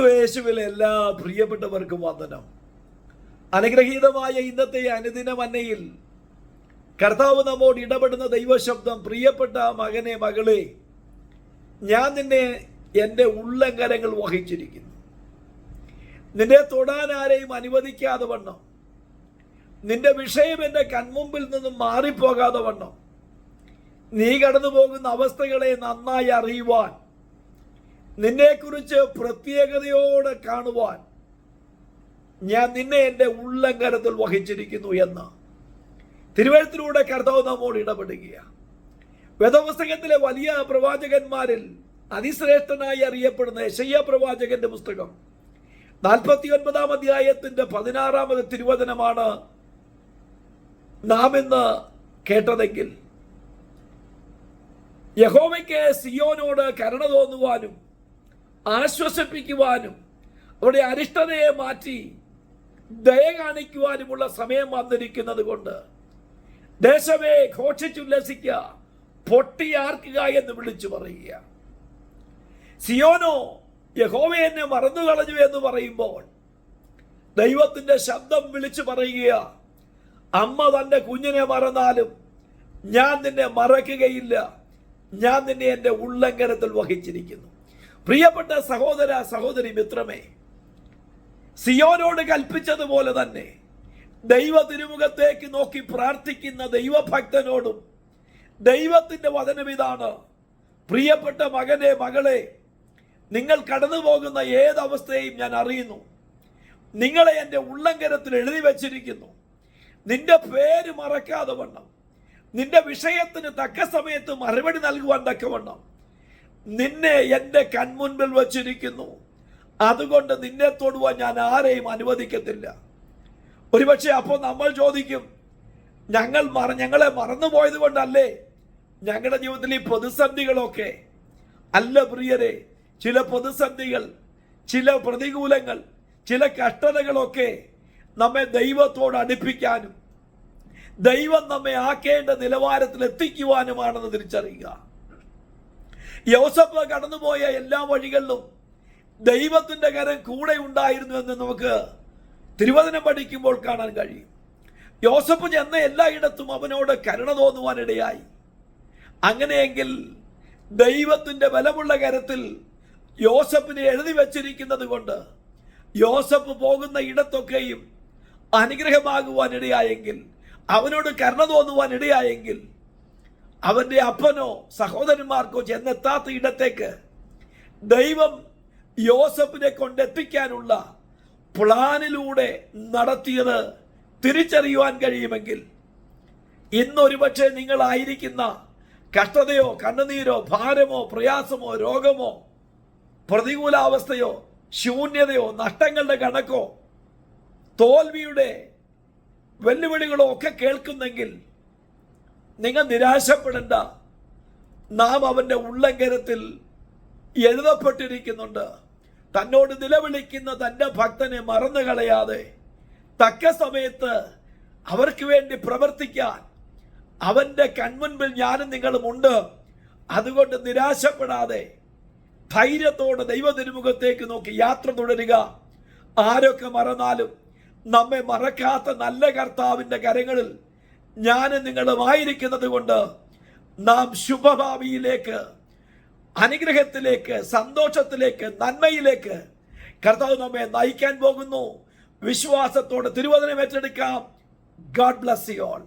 ക്രിസ്തുവേശുവിലെ എല്ലാ പ്രിയപ്പെട്ടവർക്കും വന്ദനം. അനുഗ്രഹീതമായ ഇന്നത്തെ അനുദിന മന്നയിൽ കർത്താവ് നമ്മോട് ഇടപെടുന്ന ദൈവശബ്ദം പ്രിയപ്പെട്ട മകനെ മകളെ ഞാൻ നിന്നെ എന്റെ ഉള്ളങ്കരങ്ങൾ വഹിച്ചിരിക്കുന്നു. നിന്നെ തൊടാൻ ആരെയും അനുവദിക്കാതെ വണ്ണം. നിന്റെ വിഷയം എന്റെ കൺമുമ്പിൽ നിന്നും മാറിപ്പോകാതെ വണ്ണം. നീ കടന്നു പോകുന്ന അവസ്ഥകളെ നന്നായി അറിയുവാൻ നിന്നെക്കുറിച്ച് പ്രത്യേകതയോടെ കാണുവാൻ ഞാൻ നിന്നെ എന്റെ ഉള്ളങ്കരത്തിൽ വഹിച്ചിരിക്കുന്നു എന്ന്. തിരുവഴുത്തിലൂടെ കർത്താവ് നമ്മോട് ഇടപെടുകയാണ് വേദപുസ്തകത്തിലെ വലിയ പ്രവാചകന്മാരിൽ അതിശ്രേഷ്ഠനായി അറിയപ്പെടുന്ന യശയ്യ പ്രവാചകന്റെ പുസ്തകം നാൽപ്പത്തി ഒൻപതാം അധ്യായത്തിന്റെ പതിനാറാമത് തിരുവചനമാണ് നാം ഇന്ന് കേട്ടതെങ്കിൽ. യഹോവയ്ക്ക് സിയോനോട് കരുണ തോന്നുവാനും ആശ്വസിപ്പിക്കുവാനും അവരുടെ അരിഷ്ടതയെ മാറ്റി ദയ കാണിക്കുവാനുമുള്ള സമയം വന്നിരിക്കുന്നത് കൊണ്ട് ദേശമേ ഘോഷിച്ചുല്ലസിക്കുക പൊട്ടിയാർക്കുക എന്ന് വിളിച്ചു പറയുക. സിയോനോ യഹോവ എന്നെ മറന്നു കളഞ്ഞു എന്ന് പറയുമ്പോൾ ദൈവത്തിന്റെ ശബ്ദം വിളിച്ചു പറയുക അമ്മ തന്റെ കുഞ്ഞിനെ മറന്നാലും ഞാൻ നിന്നെ മറക്കുകയില്ല ഞാൻ നിന്നെ എന്റെ ഉള്ളങ്കരത്തിൽ വഹിച്ചിരിക്കുന്നു. പ്രിയപ്പെട്ട സഹോദര സഹോദരി മിത്രമേ സിയോനോട് കൽപ്പിച്ചതുപോലെ തന്നെ ദൈവ തിരുമുഖത്തേക്ക് നോക്കി പ്രാർത്ഥിക്കുന്ന ദൈവഭക്തനോടും ദൈവത്തിന്റെ വചനം ഇതാണ് പ്രിയപ്പെട്ട മകനെ മകളെ നിങ്ങൾ കടന്നു പോകുന്ന ഏതവസ്ഥയും ഞാൻ അറിയുന്നു. നിങ്ങളെ എന്റെ ഉള്ളങ്കരത്തിൽ എഴുതി വച്ചിരിക്കുന്നു. നിന്റെ പേര് മറക്കാതെ വണ്ണം. നിന്റെ വിഷയത്തിന് തക്ക സമയത്ത് മറുപടി നൽകുവാൻ തക്കവണ്ണം നിന്നെ എന്റെ കൺമുൻപിൽ വച്ചിരിക്കുന്നു. അതുകൊണ്ട് നിന്നെ തൊടുവാൻ ഞാൻ ആരെയും അനുവദിക്കത്തില്ല. ഒരുപക്ഷെ അപ്പോൾ നമ്മൾ ചോദിക്കും ഞങ്ങൾ മറ ഞങ്ങളെ മറന്നുപോയത് കൊണ്ടല്ലേ ഞങ്ങളുടെ ജീവിതത്തിൽ ഈ പ്രതിസന്ധികളൊക്കെ? അല്ല പ്രിയരെ ചില പ്രതിസന്ധികൾ ചില പ്രതികൂലങ്ങൾ ചില കഷ്ടതകളൊക്കെ നമ്മെ ദൈവത്തോട് അടുപ്പിക്കാനും ദൈവം നമ്മെ ആക്കേണ്ട നിലവാരത്തിൽ എത്തിക്കുവാനുമാണെന്ന് തിരിച്ചറിയുക. യോസഫ് കടന്നുപോയ എല്ലാ വഴികളിലും ദൈവത്തിന്റെ കരം കൂടെ ഉണ്ടായിരുന്നു എന്ന് നമുക്ക് തിരുവചനം പഠിക്കുമ്പോൾ കാണാൻ കഴിയും. യോസഫ് ചെന്ന എല്ലായിടത്തും അവനോട് കരുണ തോന്നുവാനിടയായി. അങ്ങനെയെങ്കിൽ ദൈവത്തിന്റെ ബലമുള്ള കരത്തിൽ യോസഫിനെ എഴുതി വച്ചിരിക്കുന്നത് കൊണ്ട് യോസഫ് പോകുന്ന ഇടത്തൊക്കെയും അനുഗ്രഹമാകുവാനിടയായെങ്കിൽ അവനോട് കരുണ തോന്നുവാൻ അവന്റെ അപ്പനോ സഹോദരന്മാർക്കോ ചെന്നെത്താത്ത ഇടത്തേക്ക് ദൈവം യോസഫിനെ കൊണ്ടെത്തിക്കാനുള്ള പ്ലാനിലൂടെ നടത്തിയത് തിരിച്ചറിയുവാൻ കഴിയുമെങ്കിൽ ഇന്നൊരുപക്ഷെ നിങ്ങളായിരിക്കുന്ന കഷ്ടതയോ കണ്ണുനീരോ ഭാരമോ പ്രയാസമോ രോഗമോ പ്രതികൂലാവസ്ഥയോ ശൂന്യതയോ നഷ്ടങ്ങളുടെ കണക്കോ തോൽവിയുടെ വെല്ലുവിളികളോ ഒക്കെ കേൾക്കുന്നെങ്കിൽ നിങ്ങൾ നിരാശപ്പെടേണ്ട. നാം അവന്റെ ഉള്ളങ്കരത്തിൽ എഴുതപ്പെട്ടിരിക്കുന്നുണ്ട്. തന്നോട് നിലവിളിക്കുന്ന തന്റെ ഭക്തനെ മറന്നു കളയാതെ തക്ക സമയത്ത് അവർക്ക് വേണ്ടി പ്രവർത്തിക്കാൻ അവന്റെ കൺമുൻപിൽ ഞാനും നിങ്ങളും ഉണ്ട്. അതുകൊണ്ട് നിരാശപ്പെടാതെ ധൈര്യത്തോടെ ദൈവ തിരുമുഖത്തേക്ക് നോക്കി യാത്ര തുടരുക. ആരൊക്കെ മറന്നാലും നമ്മെ മറക്കാത്ത നല്ല കർത്താവിന്റെ കരങ്ങളിൽ ഞാനും നിങ്ങളുമായിരിക്കുന്നത് കൊണ്ട് നാം ശുഭഭാവിയിലേക്ക് അനുഗ്രഹത്തിലേക്ക് സന്തോഷത്തിലേക്ക് നന്മയിലേക്ക് കർത്താവ് നമ്മെ നയിക്കാൻ പോകുന്നു. വിശ്വാസത്തോടെ തിരുവചനം ഏറ്റെടുക്കാം. God bless you all